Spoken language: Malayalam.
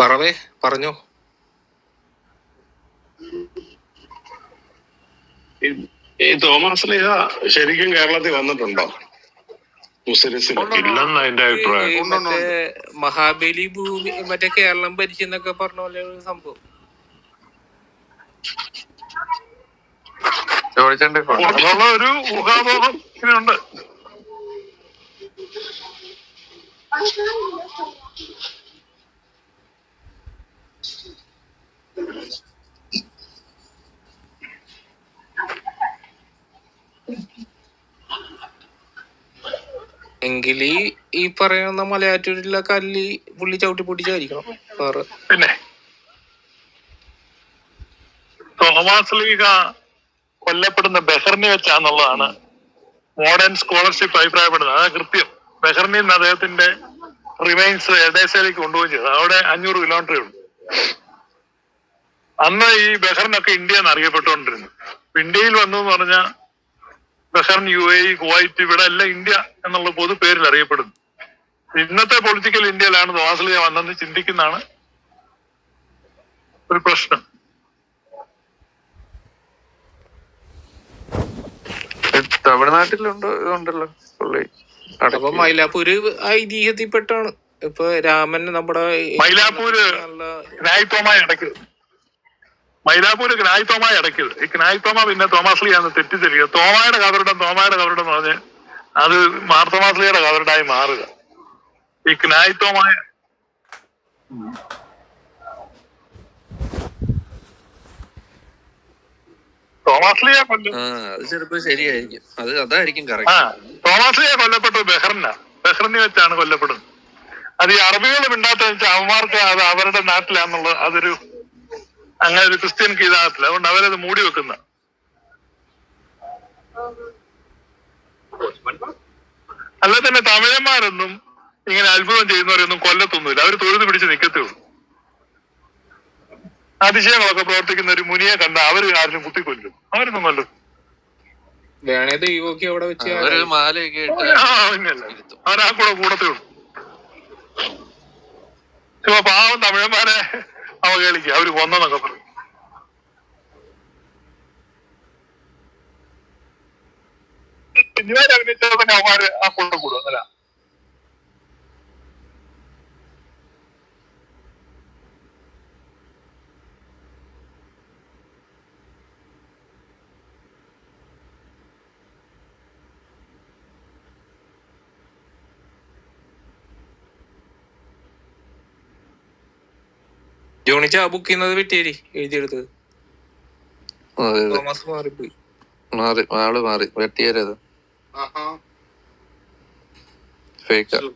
പറവേ പറഞ്ഞു. ഈ- തോമസ് ലീഹ ശരിക്കും കേരളത്തിൽ വന്നിട്ടുണ്ടോ? മഹാബലി ഭൂമി മറ്റേ കേരളം ഭരിച്ചെന്നൊക്കെ പറഞ്ഞ പോലെ ഒരു സംഭവം. ഒരു ഊഹാപോഹം ഇങ്ങനെയുണ്ട് എങ്കിൽ ഈ പറയുന്ന മലയാറ്റൂരിലെ കല്ല് പുള്ളി ചവിട്ടി പൊട്ടിച്ചായിരിക്കണം. വേറെ. പിന്നെ? കൊല്ലപ്പെടുന്ന ബെഹറിനെ വെച്ചാന്നുള്ളതാണ് മോഡേൺ സ്കോളർഷിപ്പ് അഭിപ്രായപ്പെടുന്നത്. അതാ കൃത്യം. ബെഹറിനിൽ നിന്ന് അദ്ദേഹത്തിന്റെ റിമൈൻസ് എഡേസയിലേക്ക് കൊണ്ടുപോയി ചെയ്തത് അവിടെ അഞ്ഞൂറ് കിലോമീറ്റർ ഉള്ളൂ. അന്ന് ഈ ബെഹറിനൊക്കെ ഇന്ത്യ എന്ന് അറിയപ്പെട്ടുകൊണ്ടിരുന്നു ഇന്ത്യയിൽ വന്നു എന്ന് പറഞ്ഞാൽ Bahrain U A E Kuwait ഇവിടെ എല്ലാം ഇന്ത്യ എന്നുള്ള പൊതു പേരിൽ അറിയപ്പെടുന്നു. ഇന്നത്തെ പൊളിറ്റിക്കൽ ഇന്ത്യയിലാണ് ലീഗ വന്നെന്ന് ചിന്തിക്കുന്നതാണ് ഒരു പ്രശ്നം. തമിഴ്നാട്ടിലുണ്ടോ ഇതുണ്ടല്ലോ പുള്ളി അപ്പൊ മൈലാപ്പൂര് ഐതിഹ്യത്തിൽപ്പെട്ടാണ്. ഇപ്പൊ രാമൻ നമ്മുടെ മൈലാപ്പൂര് നല്ല ഗ്നായിത്തോമായി അടയ്ക്കരുത് ക്നായ് തോമ അടയ്ക്കരുത് ഈ ഗ്നായിത്തോമ പിന്നെ തോമാസ്ലിയാന്ന് തെറ്റിദ്ധരിക്കുക തോമായുടെ കവറിടം തോമായുടെ കവറിടം എന്ന് പറഞ്ഞ് അത് മാർത്തോമാസ്ലിയുടെ കവറിടായി മാറുക. ഈ ഗ്നായിത്തോമായ തോമാസ്ലിയെ കൊല്ലും. ആ അത് ചിലപ്പോ ശരിയായിരിക്കും. അത് അതായിരിക്കും ആ തോമാസ്ലിയെ കൊല്ലപ്പെട്ടു ബെഹ്റന ബെഹ്റിനി വെച്ചാണ് കൊല്ലപ്പെടുന്നത്. അത് ഈ അറബികൾ മിണ്ടാത്ത വെച്ചാൽ അവന്മാർക്ക് അത് അവരുടെ നാട്ടിലാന്നുള്ളത് അതൊരു അങ്ങനെ ഒരു ക്രിസ്ത്യൻ കീതാകത്തില്ല അതുകൊണ്ട് അവരത് മൂടി വെക്കുന്ന. അല്ല തന്നെ തമിഴന്മാരൊന്നും ഇങ്ങനെ അത്ഭുതം ചെയ്യുന്നവരൊന്നും കൊല്ലത്തൊന്നുമില്ല. അവർ തൊഴുത് പിടിച്ച് നിൽക്കത്തേ ഉള്ളൂ അതിശയങ്ങളൊക്കെ പ്രവർത്തിക്കുന്ന ഒരു മുനിയെ കണ്ട അവർ ആരും കുത്തിക്കൊല്ലും. അവരൊന്നും കൊല്ലും. വേണേ ദൈവമൊക്കെ അവിടെ വെച്ച് അവരൊരു മാലയൊക്കെ ഇട്ട് ആ പിന്നല്ല അവരാ കൂടെ കൂടത്തേ ഉള്ളൂ. ചുമ്മാ പാവം തമിഴന്മാരെ അവഹേളിക്കുക അവർ കൊന്നതൊക്കെ പറയും ഇവരെ അഭിനയിച്ചത് തന്നെ അവന്മാര് ആ കൂടെ കൂടും അല്ല ജോണിച്ച ബുക്ക് ചെയ്യുന്നത് വിട്ടേരി എഴുതിയെടുത്തത്. തോമസ് മാറിപ്പോയി. മാറി ആൾ മാറി വെട്ടിയാരത്. 啊啊飞哥。